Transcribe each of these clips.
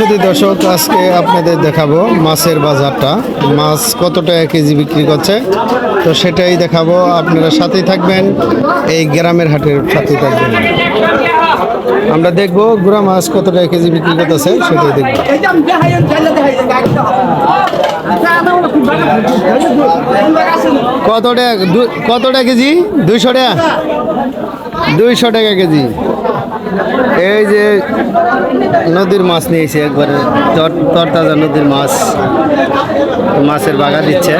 শুধু দর্শক, আজকে আপনাদের দেখাবো মাছের বাজারটা। মাছ কত টাকা কেজি বিক্রি করছে? তো সেটাই দেখাবো। আপনারা সাথেই থাকবেন, এই গ্রামের হাটের সাথেই থাকবেন। আমরা দেখব গুড়া মাছ কত টাকা কেজি বিক্রি করতেছে, সেটাই দেখব। কত টাকা কত টাকা কেজি? দুইশো টাকা। দুইশো টাকা কেজি। এই যে নদীর মাছ নিয়েছে একবারে তর- তরতাজা নদীর মাছ। মাছের বাগা দিচ্ছে।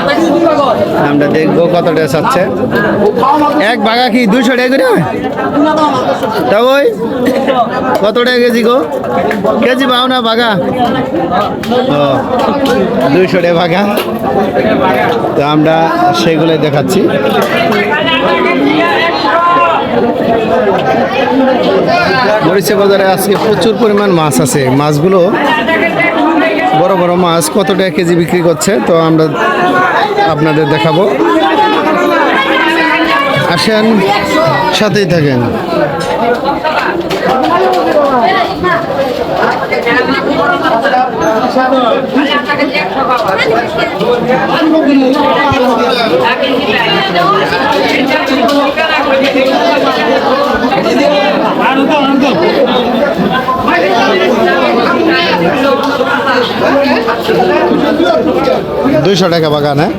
আমরা দেখব কতটা চাচ্ছে এক বাগা কি দুইশো টাকা করে তা ওই কত টাকা কেজি গো? কেজি পাও না বাগা? ও, দুইশো টাকা বাগা। তো আমরা সেগুলোই দেখাচ্ছি। মরিচা বাজারে আজকে প্রচুর পরিমাণ মাছ আছে। মাছগুলো বড় বড় মাছ, কত টাকা কেজি বিক্রি করছে, তো আমরা আপনাদের দেখাবো। আসেন, সাথেই থাকেন। দুইশো টাকা বাগান হ্যাঁ?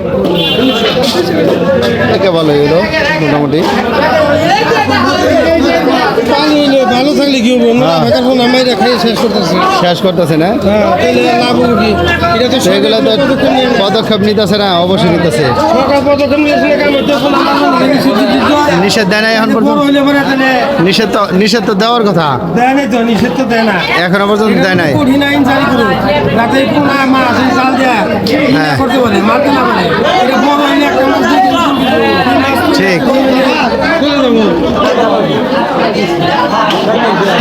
ভালো এগুলো মোটামুটি। থাকলে কি হব? না হ্যাঁ। বেকার ফোন আমি খাই শেষ করতেছি। শেষ করতেছে না? হ্যাঁ লাভ হব এটা তো তো তো পদক্ষেপ নিতেছে না অবশ্যই নিতেছে। সরকার পদক্ষেপ নিয়েছে। নিষেধ দেয় না এখন পর্যন্ত। হইলে পরে তাহলে নিষেধ তো নিষেধ তো দেওয়ার কথা। দেয় নাই তো নিষেধ তো দেয় না। এখনও পর্যন্ত দেয় নাই। কঠিন আইন জারি করুন যাতে পোনা মাছ জাল দেয়া হ্যাঁ। করতে পারে মারতে না পারে। এটা বড় হইলে একটা মাছ দিয়ে দিলে ঠিক।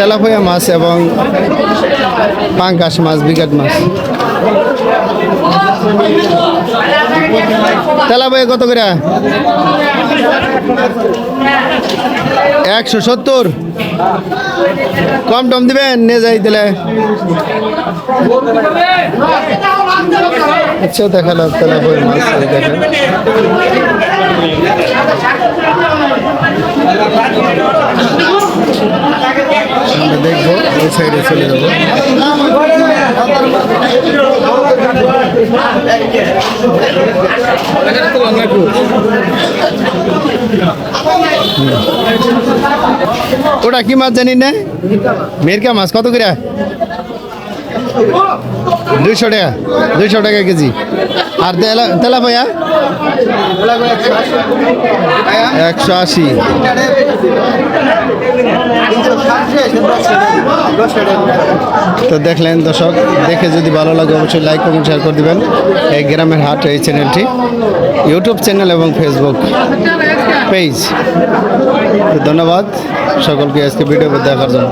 তেলাপয়া মাছ এবং পাঙ্কাশ মাছ বিকাট মাছ। তেলাপয়া কত করে? একশো সত্তর। কম টম দিবেন? নিয়ে যাই দিলে আচ্ছা দেখাল তেলাপয়া মাছ ওই সাইডে চলে যাব। ওটা কি মাছ জানি না? মেরকা মাছ, কত করে? দুইশো টাকা দুইশো টাকা কেজি। আর তেলা ভাইয়া একশো আশি। তো দেখলেন দর্শক, দেখে যদি ভালো লাগে অবশ্যই লাইক কমেন্ট শেয়ার করে দেবেন এই গ্রামের হাট, এই চ্যানেলটি ইউটিউব চ্যানেল এবং ফেসবুক পেজ ধন্যবাদ সকলকে আজকে ভিডিও দেখার জন্য।